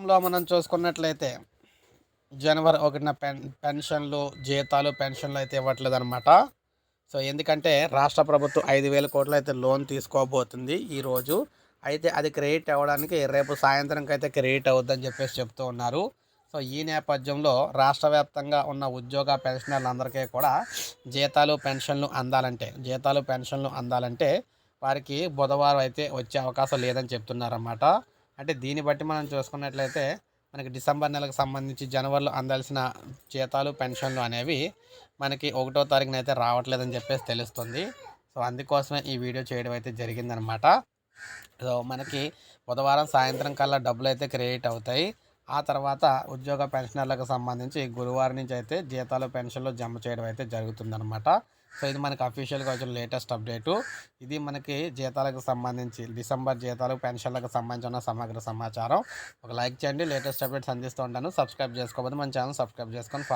గతంలో మనం చూసుకున్నట్లయితే జనవరి ఒకటిన పెన్ పెన్షన్లు జీతాలు పెన్షన్లు అయితే ఇవ్వట్లేదు అనమాట సో ఎందుకంటే రాష్ట్ర ప్రభుత్వం ఐదు వేల కోట్లు అయితే లోన్ తీసుకోబోతుంది ఈరోజు అయితే అది క్రెడిట్ అవ్వడానికి రేపు సాయంత్రంకి అయితే క్రెడిట్ అవుద్దని చెప్పేసి చెప్తూ ఉన్నారు. సో ఈ నేపథ్యంలో రాష్ట్ర వ్యాప్తంగా ఉన్న ఉద్యోగ పెన్షనర్లందరికీ కూడా జీతాలు పెన్షన్లు అందాలంటే జీతాలు పెన్షన్లు అందాలంటే వారికి బుధవారం అయితే వచ్చే అవకాశం లేదని చెప్తున్నారన్నమాట. అంటే దీన్ని బట్టి మనం చూసుకున్నట్లయితే మనకి డిసెంబర్ నెలకు సంబంధించి జనవరిలో అందాల్సిన జీతాలు పెన్షన్లు అనేవి మనకి ఒకటో తారీఖున అయితే రావట్లేదని చెప్పేసి తెలుస్తుంది. సో అందుకోసమే ఈ వీడియో చేయడం అయితే జరిగిందనమాట. సో మనకి బుధవారం సాయంత్రం కల్లా డబ్బులు అయితే క్రియేట్ అవుతాయి. ఆ తర్వాత ఉద్యోగ పెన్షనర్లకు సంబంధించి గురువారం నుంచి అయితే జీతాలు పెన్షన్లు జమ చేయడం అయితే జరుగుతుందన్నమాట. సో ఇది మనకి అఫీషియల్గా వచ్చిన లేటెస్ట్ అప్డేటు ఇది మనకి జీతాలకు సంబంధించి డిసెంబర్ జీతాలు పెన్షన్లకు సంబంధించిన సమగ్ర సమాచారం. ఒక లైక్ చేయండి. లేటెస్ట్ అప్డేట్స్ అందిస్తూ ఉంటాను. సబ్స్క్రైబ్ చేసుకోకపోతే మన ఛానల్ సబ్స్క్రైబ్ చేసుకొని